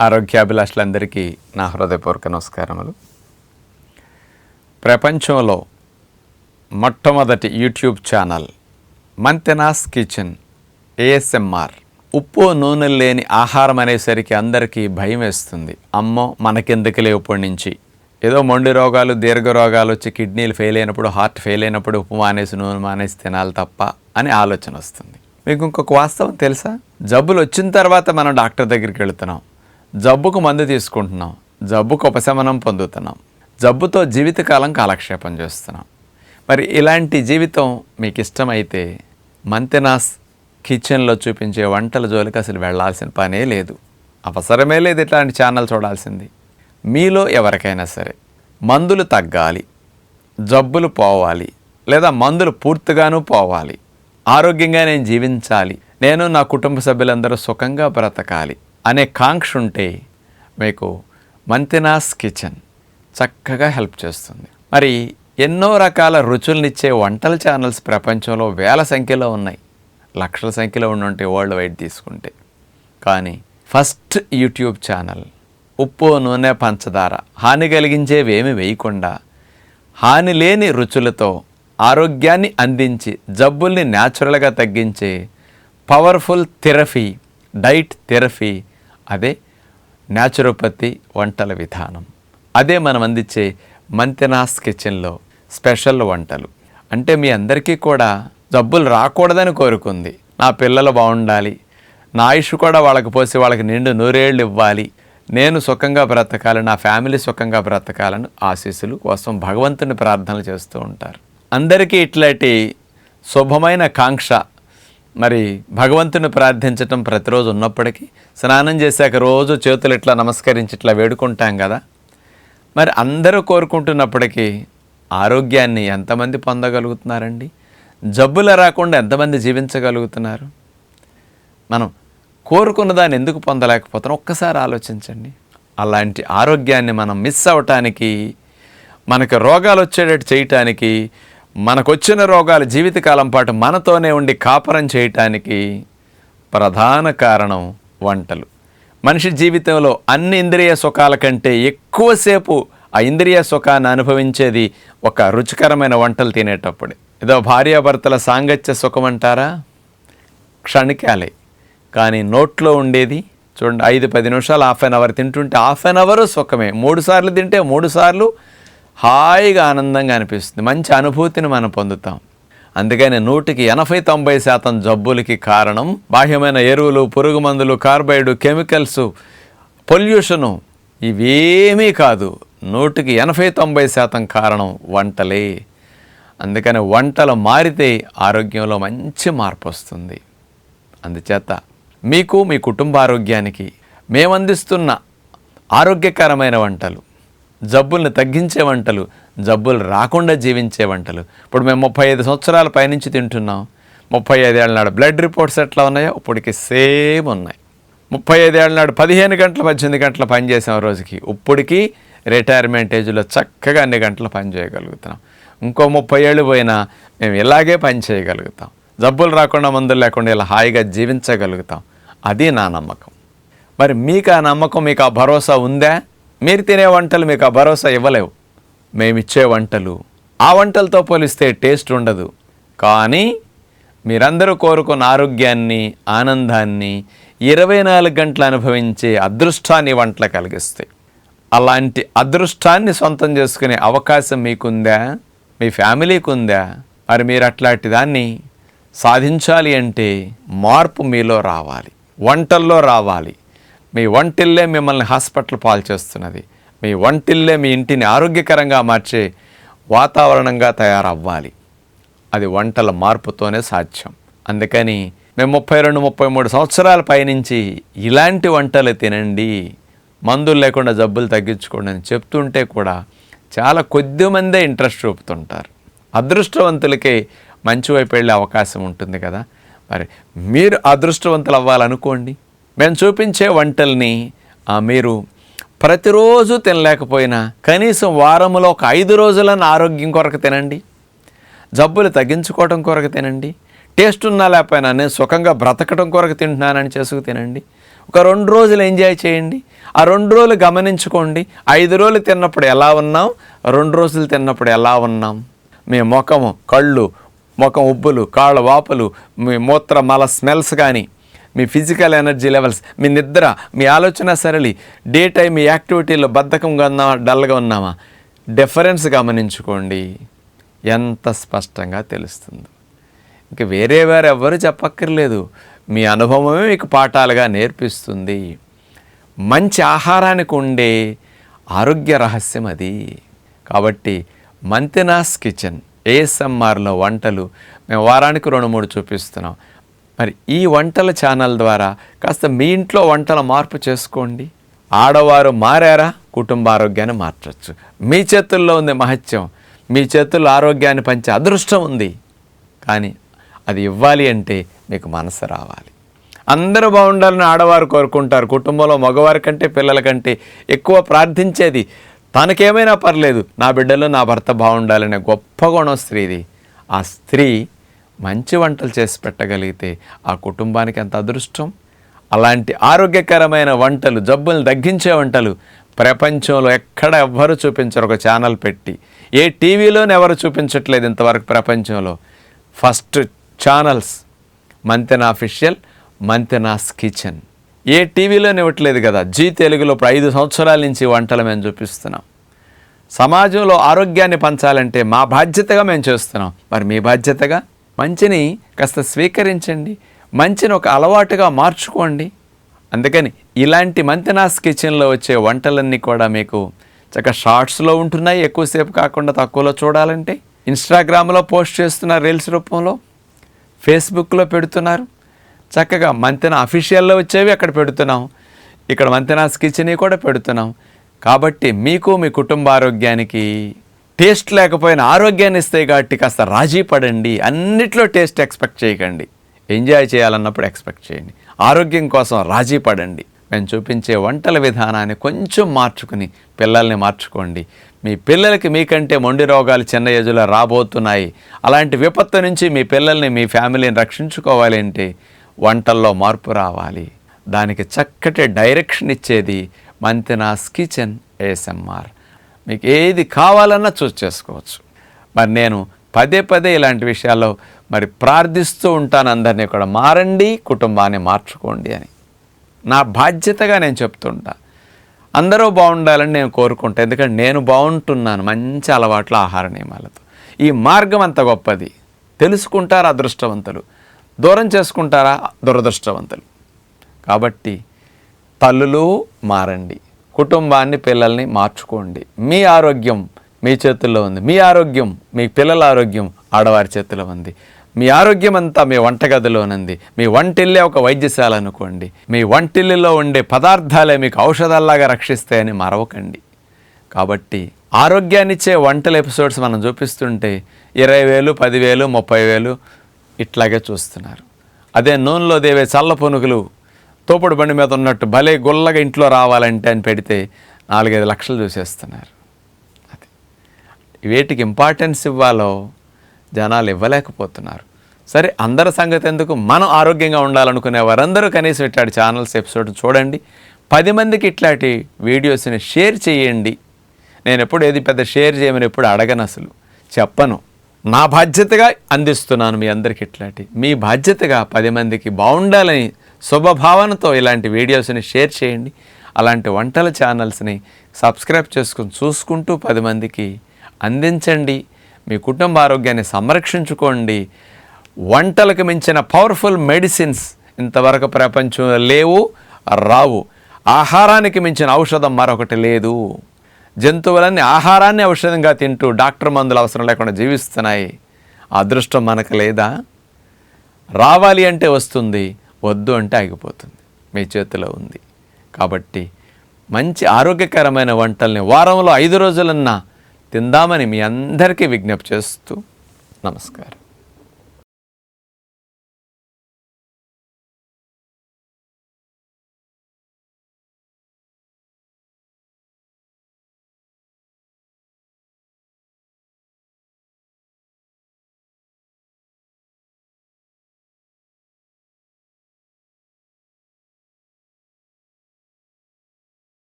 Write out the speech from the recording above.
ఆరోగ్యాభిలాషులందరికీ నా హృదయపూర్వక నమస్కారములు. ప్రపంచంలో మొట్టమొదటి YouTube channel Mantena's kitchen ASMR. ఉప్పు నూనె లేని ఆహారం అనేసరికి అందరికీ భయం వేస్తుంది. అమ్మో మనకెందుకులే ఇప్పటి నుంచి? ఏదో మొండి రోగాలు దీర్ఘ రోగాలు వచ్చి కిడ్నీలు ఫెయిల్ అయినప్పుడు హార్ట్ ఫెయిల్ అయినప్పుడు ఉప్పు మానేసి నూనె మానేసి తినాలి తప్ప అని ఆలోచన వస్తుంది. మీకు ఇంకొక వాస్తవం తెలుసా? జబ్బులు వచ్చిన తర్వాత మనం డాక్టర్ దగ్గరికి వెళుతున్నాం. జబ్బుకు మందు తీసుకుంటున్నాం. జబ్బుకు ఉపశమనం పొందుతున్నాం. జబ్బుతో జీవితకాలం కాలక్షేపం చేస్తున్నాం. మరి ఇలాంటి జీవితం మీకు ఇష్టమైతే మంతెనాస్ కిచెన్లో చూపించే వంటల జోలికి అసలు వెళ్ళాల్సిన పనే లేదు. అవసరమే లేదు ఇట్లాంటి ఛానల్ చూడాల్సింది. మీలో ఎవరికైనా సరే మందులు తగ్గాలి జబ్బులు పోవాలి లేదా మందులు పూర్తిగాను పోవాలి. ఆరోగ్యంగా నేను జీవించాలి నేను నా కుటుంబ సభ్యులందరూ సుఖంగా బ్రతకాలి. అనే కాంక్ష ఉంటే మీకు మంతెనాస్ కిచెన్ చక్కగా హెల్ప్ చేస్తుంది. మరి ఎన్నో రకాల రుచులనిచ్చే వంటల ఛానల్స్ ప్రపంచంలో వేల సంఖ్యలో ఉన్నాయి. లక్షల సంఖ్యలో ఉండి ఉంటే వరల్డ్ వైడ్ తీసుకుంటే. కానీ ఫస్ట్ యూట్యూబ్ ఛానల్ ఉప్పు నూనె పంచదార హాని కలిగించేవి ఏమి వేయకుండా హాని లేని రుచులతో ఆరోగ్యాన్ని అందించి జబ్బుల్ని న్యాచురల్గా తగ్గించే పవర్ఫుల్ థెరపీ డైట్ థెరపీ అదే న్యాచురోపతి వంటల విధానం. అదే మనం అందించే మంతెనాస్ కిచెన్లో స్పెషల్ వంటలు. అంటే మీ అందరికీ కూడా జబ్బులు రాకూడదని కోరుకుంది. నా పిల్లలు బాగుండాలి. నా ఆయుష్ కూడా వాళ్ళకి పోసి వాళ్ళకి నిండు నూరేళ్ళు ఇవ్వాలి. నేను సుఖంగా బ్రతకాలి నా ఫ్యామిలీ సుఖంగా బ్రతకాలని ఆశీస్సులు కోసం భగవంతుని ప్రార్థనలు చేస్తూ ఉంటారు. అందరికీ ఇట్లాంటి శుభమైన కాంక్ష మరి భగవంతుని ప్రార్థించటం ప్రతిరోజు ఉన్నప్పటికీ స్నానం చేశాక రోజు చేతులు ఇట్లా నమస్కరించి ఇట్లా వేడుకుంటాం కదా. మరి అందరూ కోరుకుంటున్నప్పటికీ ఆరోగ్యాన్ని ఎంతమంది పొందగలుగుతున్నారండి? జబ్బులు రాకుండా ఎంతమంది జీవించగలుగుతున్నారు? మనం కోరుకున్న దాన్ని ఎందుకు పొందలేకపోతున్నాం? ఒక్కసారి ఆలోచించండి. అలాంటి ఆరోగ్యాన్ని మనం మిస్ అవ్వటానికి మనకు రోగాలు వచ్చేటట్టు చేయటానికి మనకొచ్చిన రోగాలు జీవితకాలం పాటు మనతోనే ఉండి కాపరం చేయటానికి ప్రధాన కారణం వంటలు. మనిషి జీవితంలో అన్ని ఇంద్రియ సుఖాల కంటే ఎక్కువసేపు ఆ ఇంద్రియ సుఖాన్ని అనుభవించేది ఒక రుచికరమైన వంటలు తినేటప్పుడే. ఏదో భార్యాభర్తల సాంగత్య సుఖం అంటారా? క్షణికాలే. కానీ నోట్లో ఉండేది చూడండి ఐదు పది నిమిషాలు హాఫ్ అన్ అవర్ తింటుంటే హాఫ్ అన్ అవర్ సుఖమే. మూడు సార్లు తింటే మూడు సార్లు హాయిగా ఆనందంగా అనిపిస్తుంది. మంచి అనుభూతిని మనం పొందుతాం. అందుకని నూటికి ఎనభై తొంభై శాతం జబ్బులకి కారణం బాహ్యమైన ఎరువులు పురుగు మందులు కార్బైడ్ కెమికల్స్ పొల్యూషను ఇవేమీ కాదు. నూటికి ఎనభై తొంభై శాతం కారణం వంటలే. అందుకని వంటలు మారితే ఆరోగ్యంలో మంచి మార్పు వస్తుంది. అందుచేత మీకు మీ కుటుంబ ఆరోగ్యానికి మేమందిస్తున్న ఆరోగ్యకరమైన వంటలు జబ్బుల్ని తగ్గించే వంటలు జబ్బులు రాకుండా జీవించే వంటలు. ఇప్పుడు మేము ముప్పై ఐదు సంవత్సరాల పైనుంచి తింటున్నాం. ముప్పై ఐదేళ్ళ నాడు బ్లడ్ రిపోర్ట్స్ ఎట్లా ఉన్నాయో ఇప్పటికి సేమ్ ఉన్నాయి. ముప్పై ఐదేళ్ళ నాడు పదిహేను గంటల పద్దెనిమిది గంటల పనిచేసాం రోజుకి. ఇప్పటికి రిటైర్మెంట్ ఏజ్లో చక్కగా అన్ని గంటలు పని చేయగలుగుతున్నాం. ఇంకో ముప్పై ఏళ్ళు పోయినా మేము ఇలాగే పని చేయగలుగుతాం. జబ్బులు రాకుండా మందులు లేకుండా ఇలా హాయిగా జీవించగలుగుతాం. అది నా నమ్మకం. మరి మీకు ఆ నమ్మకం మీకు ఆ భరోసా ఉందా? మీరు తినే వంటలు మీకు ఆ భరోసా ఇవ్వలేవు. మేమిచ్చే వంటలు ఆ వంటలతో పోలిస్తే టేస్ట్ ఉండదు. కానీ మీరందరూ కోరుకున్న ఆరోగ్యాన్ని ఆనందాన్ని ఇరవై నాలుగు గంటలు అనుభవించే అదృష్టాన్ని వంటలు కలిగిస్తాయి. అలాంటి అదృష్టాన్ని సొంతం చేసుకునే అవకాశం మీకుందా? మీ ఫ్యామిలీకి ఉందా మరి మీరు అట్లాంటి దాన్ని సాధించాలి అంటే మార్పు మీలో రావాలి. వంటల్లో రావాలి. మీ వంటిల్లే మిమ్మల్ని హాస్పిటల్ పాలు చేస్తున్నది. మీ వంటిల్లే మీ ఇంటిని ఆరోగ్యకరంగా మార్చే వాతావరణంగా తయారవ్వాలి. అది వంటల మార్పుతోనే సాధ్యం. అందుకని మేము ముప్పై రెండు ముప్పై మూడు సంవత్సరాల పైనుంచి ఇలాంటి వంటలు తినండి. మందులు లేకుండా జబ్బులు తగ్గించుకోండి అని చెప్తుంటే కూడా చాలా కొద్ది మందే ఇంట్రెస్ట్ చూపుతుంటారు. అదృష్టవంతులకే మంచి వైపు వెళ్ళే అవకాశం ఉంటుంది కదా. మరి మీరు అదృష్టవంతులు అవ్వాలనుకోండి. మేము చూపించే వంటల్ని ఆ, మీరు ప్రతిరోజు తినలేకపోయినా కనీసం వారంలో ఒక ఐదు రోజులను ఆరోగ్యం కొరకు తినండి. జబ్బులు తగ్గించుకోవడం కొరకు తినండి. టేస్ట్ ఉన్నా లేకపోయినా నేను సుఖంగా బ్రతకడం కొరకు తింటున్నానని చేసుకు తినండి. ఒక రెండు రోజులు ఎంజాయ్ చేయండి. ఆ రెండు రోజులు గమనించుకోండి. ఐదు రోజులు తిన్నప్పుడు ఎలా ఉన్నాం? రెండు రోజులు తిన్నప్పుడు ఎలా ఉన్నాం? మీ ముఖము కళ్ళు ముఖం ఉబ్బులు కాళ్ళ వాపులు మీ మూత్ర మల స్మెల్స్ కానీ మీ ఫిజికల్ ఎనర్జీ లెవెల్స్ మీ నిద్ర మీ ఆలోచన సరళి డే టైం మీ యాక్టివిటీలో బద్ధకంగా ఉన్నామా డల్గా ఉన్నామా డిఫరెన్స్ గమనించుకోండి. ఎంత స్పష్టంగా తెలుస్తుంది. ఇంక వేరే వేరే ఎవ్వరు చెప్పక్కర్లేదు. మీ అనుభవమే మీకు పాఠాలుగా నేర్పిస్తుంది. మంచి ఆహారానికి ఉండే ఆరోగ్య రహస్యం అది. కాబట్టి మంతెనాస్ కిచెన్ ఏఎస్ఎంఆర్లో వంటలు. మేము వారానికి రెండు మూడు చూపిస్తున్నాం. మరి ఈ వంటల ఛానల్ ద్వారా కాస్త మీ ఇంట్లో వంటల మార్పు చేసుకోండి. ఆడవారు మారారా? కుటుంబ ఆరోగ్యాన్ని మార్చచ్చు. మీ చేతుల్లో ఉంది మహత్యం. మీ చేతుల్లో ఆరోగ్యాన్ని పంచే అదృష్టం ఉంది. కానీ అది ఇవ్వాలి అంటే మీకు మనసు రావాలి. అందరూ బాగుండాలని ఆడవారు కోరుకుంటారు. కుటుంబంలో మగవారి కంటే పిల్లల కంటే ఎక్కువ ప్రార్థించేది తనకేమైనా పర్లేదు. నా బిడ్డలు నా భర్త బాగుండాలనే గొప్ప గుణం స్త్రీది. ఆ స్త్రీ మంచి వంటలు చేసి పెట్టగలిగితే ఆ కుటుంబానికి ఎంత అదృష్టం? అలాంటి ఆరోగ్యకరమైన వంటలు జబ్బులు తగ్గించే వంటలు ప్రపంచంలో ఎక్కడ ఎవ్వరు చూపించరు. ఒక ఛానల్ పెట్టి ఏ టీవీలోనే ఎవరు చూపించట్లేదు ఇంతవరకు ప్రపంచంలో. First channels Mantena official Mantena's kitchen ఏ టీవీలోనే ఇవ్వట్లేదు కదా. జీ తెలుగులో ఇప్పుడు ఐదు సంవత్సరాల నుంచి వంటలు మేము చూపిస్తున్నాం. సమాజంలో ఆరోగ్యాన్ని పంచాలంటే మా బాధ్యతగా మేము చేస్తున్నాం. మరి మీ బాధ్యతగా? మంచిని కాస్త స్వీకరించండి మంచిని ఒక అలవాటుగా మార్చుకోండి. అందుకని ఇలాంటి మంతెనాస్ కిచెన్లో వచ్చే వంటలన్నీ కూడా మీకు చక్కగా షార్ట్స్లో ఉంటున్నాయి ఎక్కువసేపు కాకుండా తక్కువలో చూడాలంటే. ఇన్స్టాగ్రామ్లో పోస్ట్ చేస్తున్నారు రీల్స్ రూపంలో ఫేస్బుక్లో పెడుతున్నారు. చక్కగా మంతెన అఫీషియల్లో వచ్చేవి అక్కడ పెడుతున్నాం. ఇక్కడ మంతెనాస్ కిచెన్ కూడా పెడుతున్నాం. కాబట్టి మీకు మీ కుటుంబ ఆరోగ్యానికి టేస్ట్ లేకపోయినా ఆరోగ్యాన్ని ఇస్తాయి కాబట్టి కాస్త రాజీ పడండి. అన్నిట్లో టేస్ట్ ఎక్స్పెక్ట్ చేయకండి. ఎంజాయ్ చేయాలన్నప్పుడు ఎక్స్పెక్ట్ చేయండి. ఆరోగ్యం కోసం రాజీ పడండి. మేము చూపించే వంటల విధానాన్ని కొంచెం మార్చుకుని పిల్లల్ని మార్చుకోండి. మీ పిల్లలకి మీకంటే మొండి రోగాలు చిన్న ఏజ్లో రాబోతున్నాయి. అలాంటి విపత్తు నుంచి మీ పిల్లల్ని మీ ఫ్యామిలీని రక్షించుకోవాలి అంటే వంటల్లో మార్పు రావాలి. దానికి చక్కటి డైరెక్షన్ ఇచ్చేది మంతెనాస్ కిచెన్ ఏఎస్ఎంఆర్ మీకు ఏది కావాలన్నా చూస్ చేసుకోవచ్చు. మరి నేను పదే పదే ఇలాంటి విషయాల్లో మరి ప్రార్థిస్తూ ఉంటాను అందరినీ కూడా మారండి కుటుంబాన్ని మార్చుకోండి అని. నా బాధ్యతగా నేను చెప్తుంటా. అందరూ బాగుండాలని నేను కోరుకుంటాను ఎందుకంటే నేను బాగుంటున్నాను మంచి అలవాట్ల ఆహార నియమాలతో. ఈ మార్గం అంత గొప్పది. తెలుసుకుంటారా అదృష్టవంతులు? దూరం చేసుకుంటారా దురదృష్టవంతులు? కాబట్టి తల్లులు మారండి. కుటుంబాన్ని పిల్లల్ని మార్చుకోండి. మీ ఆరోగ్యం మీ చేతుల్లో ఉంది. మీ ఆరోగ్యం మీ పిల్లల ఆరోగ్యం ఆడవారి చేతిలో ఉంది. మీ ఆరోగ్యం అంతా మీ వంటగదిలోనుంది. మీ వంటిల్లే ఒక వైద్యశాల అనుకోండి. మీ వంటిల్లులో ఉండే పదార్థాలే మీకు ఔషధాల్లాగా రక్షిస్తాయని మరవకండి. కాబట్టి ఆరోగ్యాన్నిచ్చే వంటల ఎపిసోడ్స్ మనం చూపిస్తుంటే ఇరవై వేలు పదివేలు ముప్పై వేలు ఇట్లాగే చూస్తున్నారు. అదే నూనెలో దేవే చల్ల పునుగులు తోపుడు బండి మీద ఉన్నట్టు భలే గుల్లగా ఇంట్లో రావాలంటే అని పెడితే నాలుగైదు లక్షలు చూసేస్తున్నారు. అది. వేటికి ఇంపార్టెన్స్ ఇవ్వాలో జనాలు ఇవ్వలేకపోతున్నారు. సరే అందరి సంగతి ఎందుకు? మనం ఆరోగ్యంగా ఉండాలనుకునే వారందరూ కనీసం ఇట్లాంటి ఛానల్స్ ఎపిసోడ్ చూడండి. పది మందికి ఇట్లాంటి వీడియోస్ని షేర్ చేయండి. నేను ఎప్పుడు ఏది పెద్ద షేర్ చేయమని ఎప్పుడు అడగను అసలు. చెప్పను. నా బాధ్యతగా అందిస్తున్నాను మీ అందరికి ఇట్లాంటి. మీ బాధ్యతగా పది మందికి బాగుండాలని శుభభావనతో ఇలాంటి వీడియోస్ని షేర్ చేయండి. అలాంటి వంటల ఛానల్స్ని సబ్స్క్రైబ్ చేసుకుని చూసుకుంటూ పది మందికి అందించండి. మీ కుటుంబ ఆరోగ్యాన్ని సంరక్షించుకోండి. వంటలకు మించిన పవర్ఫుల్ మెడిసిన్స్ ఇంతవరకు ప్రపంచంలో లేవు రావు. ఆహారానికి మించిన ఔషధం మరొకటి లేదు. జంతువులన్నీ ఆహారాన్ని ఔషధంగా తింటూ డాక్టర్ మందులు అవసరం లేకుండా జీవిస్తున్నాయి. అదృష్టం మనకు లేదా? రావాలి అంటే వస్తుంది. వద్దు అంటే ఆగిపోతుంది. మీ చేతిలో ఉంది. కాబట్టి మంచి ఆరోగ్యకరమైన వంటల్ని వారంలో ఐదు రోజులన్నా తిందామని మీ అందరికీ విజ్ఞప్తి చేస్తూ నమస్కారం.